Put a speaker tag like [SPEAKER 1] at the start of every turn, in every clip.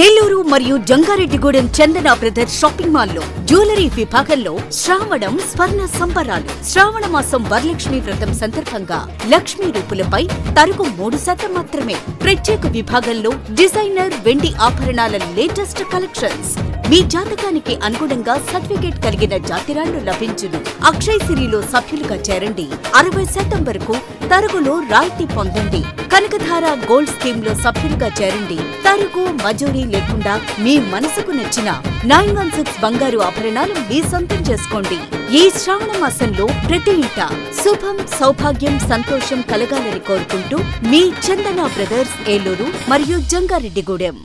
[SPEAKER 1] ఏలూరు మరియు Jangareddygudem Chandana brothers shopping మాల్లో jewellery విభాగంలో శ్రావణం స్వర్ణ సంబరాలు. శ్రావణ మాసం వరలక్ష్మి వ్రతం సందర్భంగా లక్ష్మీ రూపులపై తరుగు మూడు శాతం మాత్రమే. ప్రత్యేక విభాగంలో డిజైనర్ వెండి ఆభరణాల లేటెస్ట్ కలెక్షన్స్. మీ జాతకానికి అనుగుణంగా సర్టిఫికేట్ కలిగిన జాతిరాళ్ళు లభించును. అక్షయ్ సిరిలో సభ్యులుగా చేరండి. అరవై శాతం వరకు తరుగులో రాయితీ పొందండి. కనకధార గోల్డ్ స్కీమ్లో సభ్యులుగా చేరండి. తరుగు మజూరీ లేకుండా మీ మనసుకు నచ్చిన నైన్ వన్ సిక్స్ బంగారు ఆభరణాలు మీ సొంతం చేసుకోండి. ఈ శ్రావణ మాసంలో ప్రతి ఇంట శుభం సౌభాగ్యం సంతోషం కలగాలని కోరుకుంటూ మీ చందన బ్రదర్స్ ఏలూరు మరియు జంగారెడ్డిగూడెం.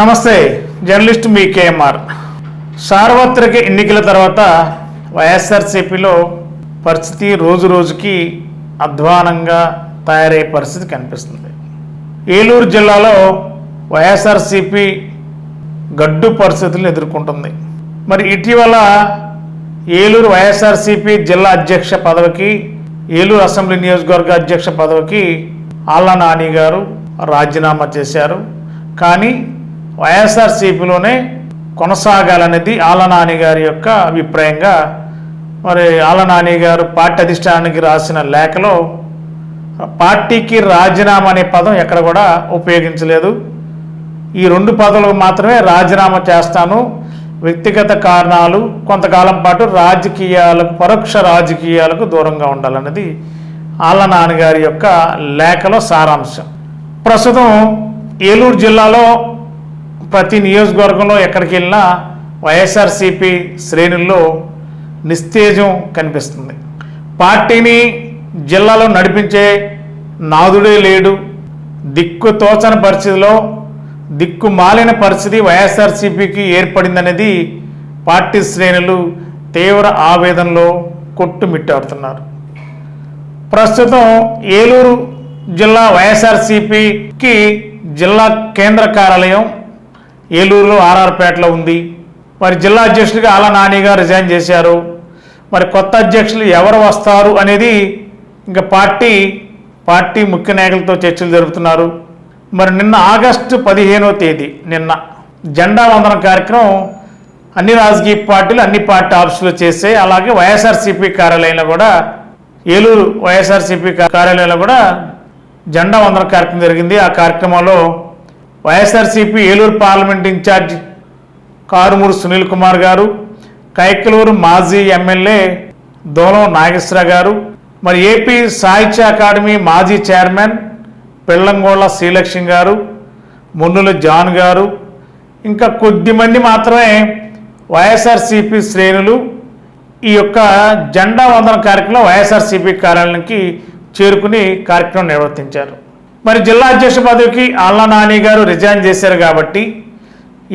[SPEAKER 2] నమస్తే జర్నలిస్ట్ మీ కేఎంఆర్. సార్వత్రిక ఎన్నికల తర్వాత వైఎస్ఆర్సీపీలో పరిస్థితి రోజు రోజుకి అధ్వానంగా తయారయ్యే పరిస్థితి కనిపిస్తుంది. ఏలూరు జిల్లాలో వైఎస్ఆర్సీపీ గడ్డు పరిస్థితులను ఎదుర్కొంటుంది. మరి ఇటీవల ఏలూరు వైఎస్ఆర్సీపీ జిల్లా అధ్యక్ష పదవికి ఏలూరు అసెంబ్లీ నియోజకవర్గ అధ్యక్ష పదవికి ఆళ్ళ నాని గారు రాజీనామా చేశారు. కానీ వైఎస్ఆర్సీపీలోనే కొనసాగాలనేది ఆళ్ళ నాని గారి యొక్క అభిప్రాయంగా మరి ఆళ్ళ నాని గారు పార్టీ అధిష్టానానికి రాసిన లేఖలో పార్టీకి రాజీనామా అనే పదం ఎక్కడ కూడా ఉపయోగించలేదు. ఈ రెండు పదవులు మాత్రమే రాజీనామా చేస్తాను. వ్యక్తిగత కారణాలు కొంతకాలం పాటు రాజకీయాలకు పరోక్ష రాజకీయాలకు దూరంగా ఉండాలన్నది ఆళ్ళ నాన్నగారి యొక్క లేఖలో సారాంశం. ప్రస్తుతం ఏలూరు జిల్లాలో ప్రతి నియోజకవర్గంలో ఎక్కడికి వెళ్ళినా వైఎస్ఆర్సీపీ శ్రేణుల్లో నిస్తేజం కనిపిస్తుంది. పార్టీని జిల్లాలో నడిపించే నాదుడే లేడు. దిక్కు తోచని పరిస్థితిలో దిక్కు మాలిన పరిస్థితి వైఎస్ఆర్సీపీకి ఏర్పడిందనేది పార్టీ శ్రేణులు తీవ్ర ఆవేదనలో కొట్టుమిట్టాడుతున్నారు. ప్రస్తుతం ఏలూరు జిల్లా వైఎస్ఆర్సీపీకి జిల్లా కేంద్ర కార్యాలయం ఏలూరులో ఆర్ఆర్పేటలో ఉంది. మరి జిల్లా అధ్యక్షుడిగా అలా నానిగా రిజైన్ చేశారు. మరి కొత్త అధ్యక్షులు ఎవరు వస్తారు అనేది ఇంకా పార్టీ పార్టీ ముఖ్య నాయకులతో చర్చలు జరుపుతున్నారు. మరి నిన్న ఆగస్టు పదిహేనో తేదీ నిన్న జెండా వందన కార్యక్రమం అన్ని రాజకీయ పార్టీలు అన్ని పార్టీ ఆఫీసులు చేసే అలాగే వైఎస్ఆర్సీపీ కార్యాలయంలో కూడా ఏలూరు వైఎస్ఆర్సీపీ కార్యాలయంలో కూడా జెండా వందన కార్యక్రమం జరిగింది. ఆ కార్యక్రమంలో YSRCP Eluru parliament incharge Karumuru Sunil Kumar గారు కైకలూరు మాజీ ఎమ్మెల్యే దోలం నాగేశ్వర గారు మరి ఏపీ సాహిత్య అకాడమీ మాజీ చైర్మన్ పెళ్ళంగోళ్ళ శ్రీలక్ష్మి గారు మున్నుల జాన్ గారు ఇంకా కొద్దిమంది మాత్రమే వైఎస్ఆర్సీపీ శ్రేణులు ఈ యొక్క జెండా వందన కార్యక్రమంలో వైఎస్ఆర్సీపీ కార్యాలయానికి చేరుకుని కార్యక్రమం నిర్వర్తించారు. మరి జిల్లా అధ్యక్ష పదవికి అల్లా నాని గారు రిజైన్ చేశారు కాబట్టి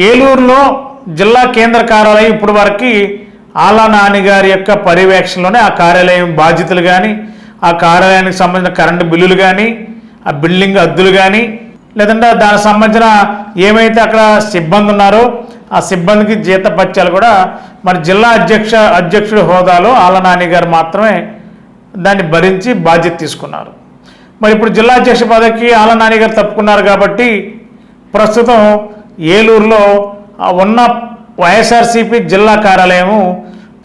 [SPEAKER 2] ఏలూరులో జిల్లా కేంద్ర కార్యాలయం ఇప్పుడు వరకు ఆలా నాని గారి యొక్క పర్యవేక్షణలోనే ఆ కార్యాలయం బాధ్యతలు కానీ ఆ కార్యాలయానికి సంబంధించిన కరెంటు బిల్లులు కానీ ఆ బిల్డింగ్ అద్దులు కానీ లేదంటే దానికి సంబంధించిన ఏమైతే అక్కడ సిబ్బంది ఉన్నారో ఆ సిబ్బందికి జీతపత్యాలు కూడా మరి జిల్లా అధ్యక్ష అధ్యక్షుడి హోదాలో ఆళ్ళ నాని గారు మాత్రమే దాన్ని భరించి బాధ్యత తీసుకున్నారు. మరి ఇప్పుడు జిల్లా అధ్యక్ష పదవికి ఆళ్ళ నాని గారు తప్పుకున్నారు కాబట్టి ప్రస్తుతం ఏలూరులో ఉన్న వైఎస్ఆర్సీపీ జిల్లా కార్యాలయము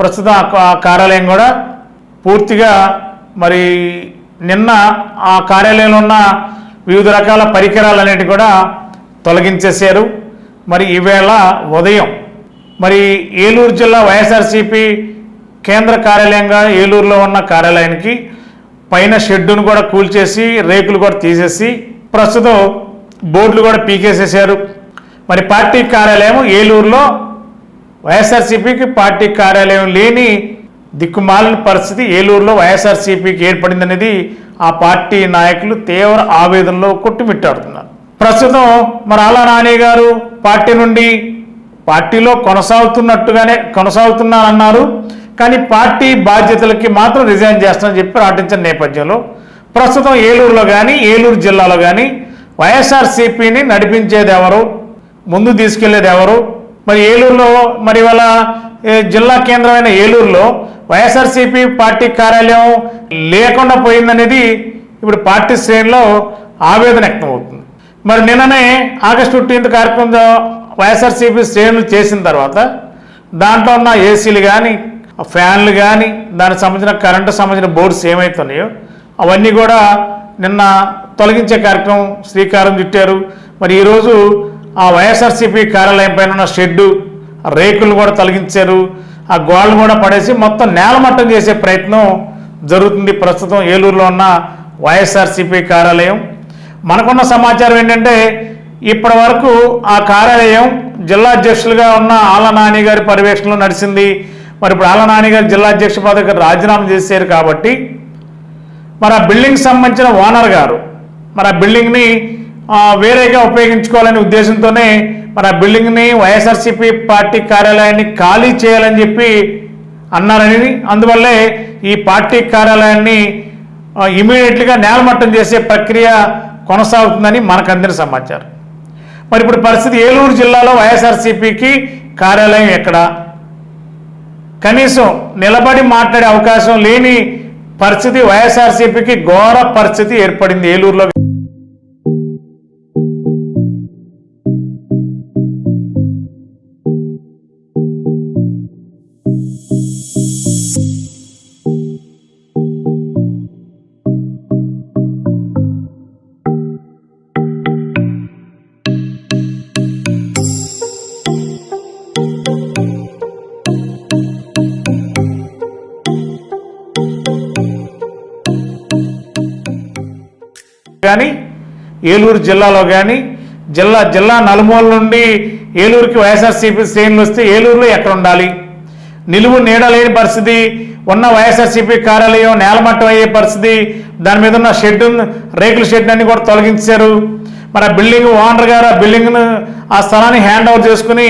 [SPEAKER 2] ప్రస్తుతం ఆ కార్యాలయం కూడా పూర్తిగా మరి నిన్న ఆ కార్యాలయంలో ఉన్న వివిధ రకాల పరికరాలన్నిటి కూడా తొలగించేశారు. మరి ఈవేళ ఉదయం మరి ఏలూరు జిల్లా వైఎస్ఆర్సీపీ కేంద్ర కార్యాలయంగా ఏలూరులో ఉన్న కార్యాలయానికి పైన షెడ్డును కూడా కూల్చేసి రేకులు కూడా తీసేసి ప్రస్తుతం బోర్డులు కూడా పీకేసేసారు మరి పార్టీ కార్యాలయం ఏలూరులో వైఎస్ఆర్సీపీకి పార్టీ కార్యాలయం లేని దిక్కుమాలిన పరిస్థితి ఏలూరులో వైఎస్ఆర్సీపీకి ఏర్పడిందనేది ఆ పార్టీ నాయకులు తీవ్ర ఆవేదనలో కొట్టుమిట్టాడుతున్నారు. ప్రస్తుతం మరి ఆలా నాని గారు పార్టీ నుండి పార్టీలో కొనసాగుతున్నట్టుగానే కొనసాగుతున్నానన్నారు కానీ పార్టీ బాధ్యతలకి మాత్రం రిజైన్ చేస్తానని చెప్పి ప్రకటించిన నేపథ్యంలో ప్రస్తుతం ఏలూరులో కానీ ఏలూరు జిల్లాలో కానీ వైఎస్ఆర్సీపీని నడిపించేది ఎవరు? ముందు తీసుకెళ్ళేది ఎవరు? మరి ఏలూరులో మరి ఇవాళ జిల్లా కేంద్రమైన ఏలూరులో వైఎస్ఆర్సీపీ పార్టీ కార్యాలయం లేకుండా పోయిందనేది ఇప్పుడు పార్టీ శ్రేణిలో ఆవేదన వ్యక్తం అవుతుంది మరి నిన్ననే ఆగస్టు ఫిఫ్టీన్త్ కార్యక్రమంలో వైఎస్ఆర్సీపీ శ్రేణులు చేసిన తర్వాత దాంట్లో ఉన్న ఏసీలు కానీ ఫ్యాన్లు కానీ దానికి సంబంధించిన కరెంటు సంబంధించిన బోర్డ్స్ ఏమవుతున్నాయో అవన్నీ కూడా నిన్న తొలగించే కార్యక్రమం శ్రీకారం చుట్టారు. మరి ఈరోజు ఆ వైఎస్ఆర్సీపీ కార్యాలయం పైన ఉన్న షెడ్డు రేకులు కూడా తొలగించారు. ఆ గోడలు కూడా పడేసి మొత్తం నేలమట్టం చేసే ప్రయత్నం జరుగుతుంది. ప్రస్తుతం ఏలూరులో ఉన్న వైఎస్ఆర్సీపీ కార్యాలయం. మనకున్న సమాచారం ఏంటంటే ఇప్పటి వరకు ఆ కార్యాలయం జిల్లా అధ్యక్షులుగా ఉన్న ఆల నాని గారి పర్యవేక్షణలో నడిచింది. మరి ఇప్పుడు ఆల నాని గారు జిల్లా అధ్యక్ష పదవికి రాజీనామా చేశారు కాబట్టి మరి ఆ బిల్డింగ్ సంబంధించిన ఓనర్ గారు మరి ఆ బిల్డింగ్ని వేరేగా ఉపయోగించుకోవాలనే ఉద్దేశంతోనే మరి ఆ బిల్డింగ్ని వైఎస్ఆర్సీపీ పార్టీ కార్యాలయాన్ని ఖాళీ చేయాలని చెప్పి అన్నారని. అందువల్లే ఈ పార్టీ కార్యాలయాన్ని ఆ, ఇమీడియట్గా నేలమట్టం చేసే ప్రక్రియ కొనసాగుతుందని మనకు అందిన సమాచారం. మరి ఇప్పుడు పరిస్థితి ఏలూరు జిల్లాలో వైఎస్ఆర్సీపీకి కార్యాలయం ఎక్కడ? కనీసం నిలబడి మాట్లాడే అవకాశం లేని పరిస్థితి వైఎస్ఆర్సీపీకి ఘోర పరిస్థితి ఏర్పడింది ఏలూరులో. కానీ ఏలూరు జిల్లాలో కానీ జిల్లా జిల్లా నలుమూల నుండి ఏలూరుకి వైఎస్ఆర్సీపీ శ్రేణులు వస్తే ఏలూరులో ఎక్కడ ఉండాలి? నిలువు నీడలేని పరిస్థితి ఉన్న వైఎస్ఆర్సీపీ కార్యాలయం నేలమట్టం అయ్యే పరిస్థితి దాని మీద ఉన్న షెడ్ రేకుల షెడ్ అన్ని కూడా తొలగించారు. మరి ఆ బిల్డింగ్ ఓనర్ గారు ఆ బిల్డింగ్ను ఆ స్థలాన్ని హ్యాండ్ ఓవర్ చేసుకుని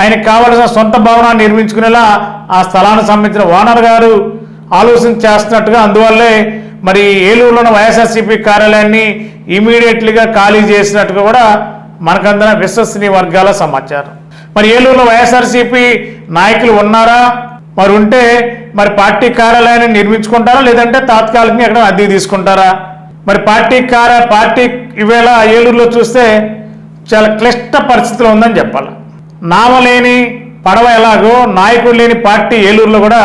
[SPEAKER 2] ఆయనకు కావలసిన సొంత భవనాన్ని నిర్మించుకునేలా ఆ స్థలానికి సంబంధించిన ఓనర్ గారు ఆలోచన చేస్తున్నట్టుగా అందువల్లే మరి ఏలూరులో ఉన్న వైఎస్ఆర్సీపీ కార్యాలయాన్ని ఇమీడియట్లీగా ఖాళీ చేసినట్టుగా కూడా మనకందరం విశ్వసనీయ వర్గాల సమాచారం. మరి ఏలూరులో వైఎస్ఆర్సీపీ నాయకులు ఉన్నారా? మరి ఉంటే మరి పార్టీ కార్యాలయాన్ని నిర్మించుకుంటారా? లేదంటే తాత్కాలికంగా ఎక్కడ అద్దె తీసుకుంటారా? మరి పార్టీ కార్య పార్టీ ఈవేళ ఏలూరులో చూస్తే చాలా క్లిష్ట పరిస్థితిలో ఉందని చెప్పాలి. నామలేని పడవ ఎలాగో నాయకుడు లేని పార్టీ ఏలూరులో కూడా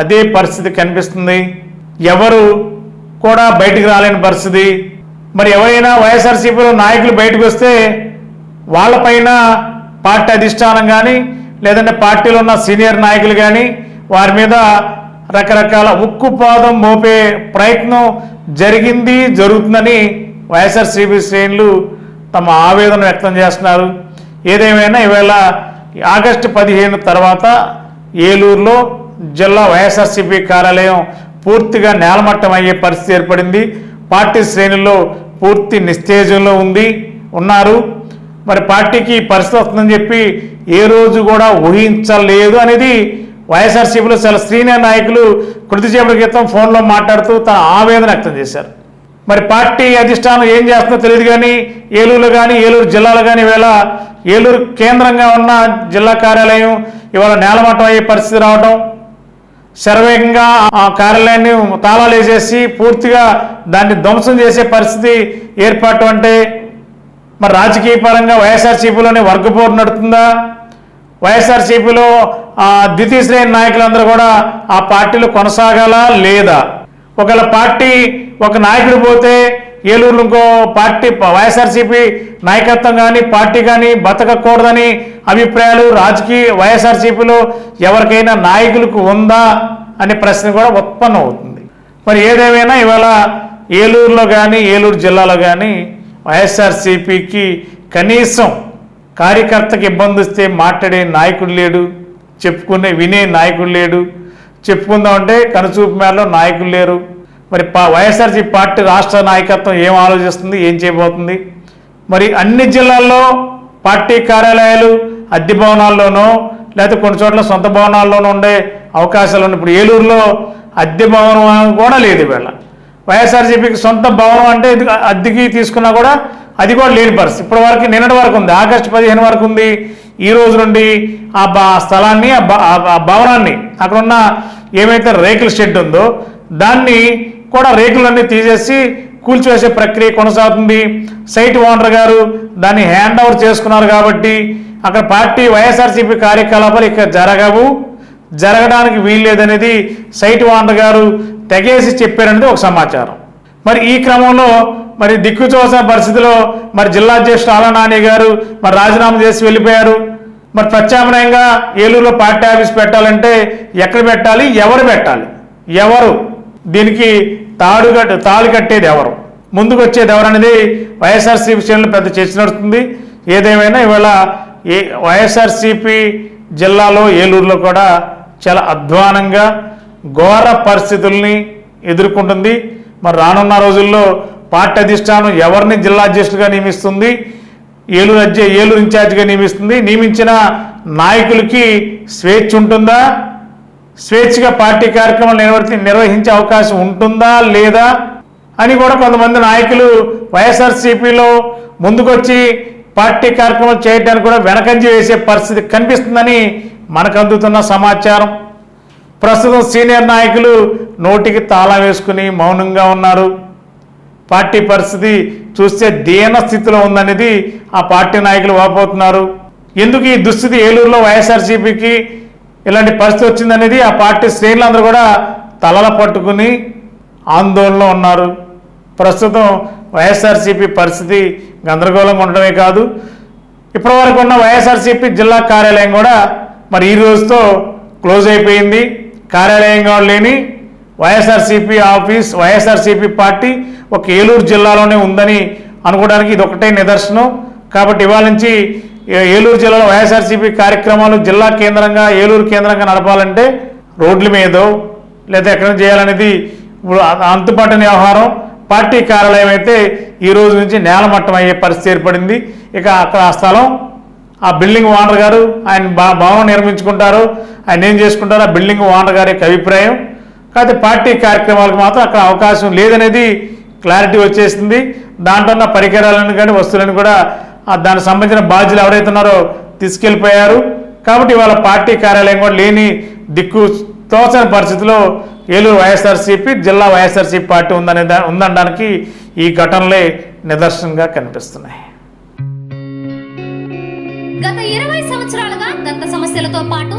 [SPEAKER 2] అదే పరిస్థితి కనిపిస్తుంది. ఎవరు కూడా బయటికి రాలేని పరిస్థితి. మరి ఎవరైనా వైఎస్ఆర్సీపీలో నాయకులు బయటకు వస్తే వాళ్ళపైన పార్టీ అధిష్టానం కానీ లేదంటే పార్టీలో ఉన్న సీనియర్ నాయకులు కానీ వారి మీద రకరకాల ఉక్కుపాదం మోపే ప్రయత్నం జరిగింది జరుగుతుందని వైఎస్ఆర్సీపీ శ్రేణులు తమ ఆవేదన వ్యక్తం చేస్తున్నారు. ఏదేమైనా ఈవేళ ఆగస్టు పదిహేను తర్వాత ఏలూరులో జిల్లా వైఎస్ఆర్సీపీ కార్యాలయం పూర్తిగా నేలమట్టం అయ్యే పరిస్థితి ఏర్పడింది. పార్టీ శ్రేణుల్లో పూర్తి నిస్తేజంలో ఉంది ఉన్నారు. మరి పార్టీకి పరిస్థితి వస్తుందని చెప్పి ఏ రోజు కూడా ఊహించలేదు అనేది వైఎస్ఆర్సీపీలో చాలా సీనియర్ నాయకులు కృతిచేపటి క్రితం ఫోన్లో మాట్లాడుతూ తన ఆవేదన వ్యక్తం చేశారు. మరి పార్టీ అధిష్టానం ఏం చేస్తుందో తెలియదు కానీ ఏలూరులో కానీ ఏలూరు జిల్లాలో కానీ ఇవాళ ఏలూరు కేంద్రంగా ఉన్న జిల్లా కార్యాలయం ఇవాళ నేలమట్టం అయ్యే పరిస్థితి రావడం శరవేగంగా ఆ కార్యాలయాన్ని తాళాలు వేసేసి పూర్తిగా దాన్ని ధ్వంసం చేసే పరిస్థితి ఏర్పాటు అంటే మరి రాజకీయ పరంగా వైఎస్ఆర్సీపీలోనే వర్గపోరు నడుతుందా? వైఎస్ఆర్సీపీలో ఆ ద్వితీయ శ్రేణి నాయకులందరూ కూడా ఆ పార్టీలో కొనసాగాలా లేదా? ఒకవేళ పార్టీ ఒక నాయకుడు పోతే ఏలూరులో ఇంకో పార్టీ వైఎస్ఆర్సీపీ నాయకత్వం కానీ పార్టీ కానీ బతకకూడదని అభిప్రాయాలు రాజకీయ వైఎస్ఆర్సీపీలో ఎవరికైనా నాయకులకు ఉందా అనే ప్రశ్న కూడా ఉత్పన్నం అవుతుంది మరి ఏదేమైనా ఇవాళ ఏలూరులో కానీ ఏలూరు జిల్లాలో కానీ వైఎస్ఆర్సీపీకి కనీసం కార్యకర్తకి ఇబ్బంది వస్తే మాట్లాడే నాయకుడు లేడు చెప్పుకునే వినే నాయకుడు లేడు చెప్పుకుందామంటే కనుచూపు మేరలో నాయకులు లేరు. మరి పా వైఎస్ఆర్సీపీ పార్టీ రాష్ట్ర నాయకత్వం ఏం ఆలోచిస్తుంది ఏం చేయబోతుంది? మరి అన్ని జిల్లాల్లో పార్టీ కార్యాలయాలు అద్దె భవనాల్లోనో లేకపోతే కొన్ని చోట్ల సొంత భవనాల్లోనూ ఉండే అవకాశాలు ఉన్నాయి. ఇప్పుడు ఏలూరులో అద్దె భవనం కూడా లేదు ఇవాళ. వైఎస్ఆర్సీపీకి సొంత భవనం అంటే అద్దెకి తీసుకున్నా కూడా అది కూడా లేని పరిస్థితి. ఇప్పటి వరకు నిన్నటి వరకు ఉంది ఆగస్టు పదిహేను వరకు ఉంది. ఈ రోజు నుండి ఆ బా స్థలాన్ని ఆ ఆ- భవనాన్ని అక్కడ ఉన్న ఏమైతే రేకుల షెడ్ ఉందో దాన్ని కూడా రేకులన్నీ తీసేసి కూల్చివేసే ప్రక్రియ కొనసాగుతుంది. సైట్ ఓనర్ గారు దాన్ని హ్యాండ్ ఓవర్ చేసుకున్నారు కాబట్టి అక్కడ పార్టీ వైఎస్ఆర్సీపీ కార్యకలాపాలు ఇక్కడ జరగవు. జరగడానికి వీల్లేదనేది సైట్ ఓనర్ గారు తెగేసి చెప్పారనేది ఒక సమాచారం. మరి ఈ క్రమంలో మరి దిక్కుచోసిన పరిస్థితిలో మరి జిల్లా అధ్యక్షుడు ఆల నాని గారు మరి రాజీనామా చేసి వెళ్ళిపోయారు. మరి ప్రత్యామ్నాయంగా ఏలూరులో పార్టీ ఆఫీస్ పెట్టాలంటే ఎక్కడ పెట్టాలి? ఎవరు పెట్టాలి? ఎవరు? దీనికి తాడు కట్ తాళి కట్టేది ఎవరు? ముందుకు వచ్చేది ఎవరనేది వైఎస్ఆర్సీపీ శ్రేణులు పెద్ద చర్చ నడుస్తుంది. ఏదేమైనా ఇవాళ ఏ వైఎస్ఆర్సీపీ జిల్లాలో ఏలూరులో కూడా చాలా అధ్వానంగా ఘోర పరిస్థితుల్ని ఎదుర్కొంటుంది. మరి రానున్న రోజుల్లో పార్టీ అధిష్టానం ఎవరిని జిల్లా అధ్యక్షులుగా నియమిస్తుంది? ఏలూరు అధ్య ఏలూరు ఇన్ఛార్జిగా నియమిస్తుంది? నియమించిన నాయకులకి స్వేచ్ఛ ఉంటుందా? స్వేచ్ఛగా పార్టీ కార్యక్రమాలు నిర్వర్తి నిర్వహించే అవకాశం ఉంటుందా? లేదా? అని కూడా కొంతమంది నాయకులు వైఎస్ఆర్సీపీలో ముందుకొచ్చి పార్టీ కార్యక్రమాలు చేయడానికి కూడా వెనకంజి వేసే పరిస్థితి కనిపిస్తుందని మనకు అందుతున్న సమాచారం. ప్రస్తుతం సీనియర్ నాయకులు నోటికి తాళం వేసుకుని మౌనంగా ఉన్నారు. పార్టీ పరిస్థితి చూస్తే దీన స్థితిలో ఉందనేది ఆ పార్టీ నాయకులు వాపోతున్నారు. ఎందుకు ఈ దుస్థితి ఏలూరులో వైఎస్ఆర్సీపీకి ఇలాంటి పరిస్థితి వచ్చిందనేది ఆ పార్టీ శ్రేణులందరూ కూడా తలల పట్టుకుని ఆందోళనలో ఉన్నారు. ప్రస్తుతం వైఎస్ఆర్సీపీ పరిస్థితి గందరగోళంగా ఉండడమే కాదు. ఇప్పటివరకు ఉన్న వైఎస్ఆర్సీపీ జిల్లా కార్యాలయం కూడా మరి ఈ రోజుతో క్లోజ్ అయిపోయింది. కార్యాలయంగా లేని వైఎస్ఆర్సీపీ ఆఫీస్ వైఎస్ఆర్సీపీ పార్టీ ఒక ఏలూరు జిల్లాలోనే ఉందని అనుకోవడానికి ఇది ఒకటే నిదర్శనం. కాబట్టి ఇవాళ నుంచి ఏలూరు జిల్లాలో వైఎస్ఆర్సీపీ కార్యక్రమాలు జిల్లా కేంద్రంగా ఏలూరు కేంద్రంగా నడపాలంటే రోడ్ల మీదో లేదా ఎక్కడ చేయాలనేది ఇప్పుడు అంతుపట్టని వ్యవహారం పార్టీ కార్యాలయం అయితే ఈ రోజు నుంచి నేలమట్టం అయ్యే పరిస్థితి ఏర్పడింది. ఇక అక్కడ ఆ స్థలం ఆ బిల్డింగ్ ఓనర్ గారు ఆయన బా భవనం నిర్మించుకుంటారు. ఆయన ఏం చేసుకుంటారో? ఆ బిల్డింగ్ ఓనర్ గారి యొక్క అభిప్రాయం. కాకపోతే పార్టీ కార్యక్రమాలకు మాత్రం అక్కడ అవకాశం లేదనేది క్లారిటీ వచ్చేసింది. దాంట్లో ఉన్న పరికరాలను కానీ వస్తువులను కూడా దానికి సంబంధించిన బాధ్యులు ఎవరైతే ఉన్నారో తీసుకెళ్ళిపోయారు. కాబట్టి ఇవాళ పార్టీ కార్యాలయం కూడా లేని దిక్కు తోచని పరిస్థితిలో ఏలూరు వైఎస్ఆర్సీపీ జిల్లా వైఎస్ఆర్సీపీ పార్టీ ఉందనే ఉందనడానికి ఈ ఘటనలే నిదర్శనంగా కనిపిస్తున్నాయి.
[SPEAKER 3] గత ఇరవై సంవత్సరాలుగా దంత సమస్యలతో పాటు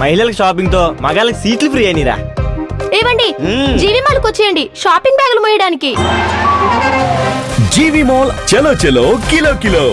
[SPEAKER 4] మహిళలకు షాపింగ్తో మగాళ్ళకి సీట్లు ఫ్రీ అయినరా.
[SPEAKER 5] ఏవండి? జీవి మాల్కి వచ్చేయండి. షాపింగ్ బ్యాగులు మోయడానికి.
[SPEAKER 6] జీవి మాల్ చలో చలో కిలో కిలో.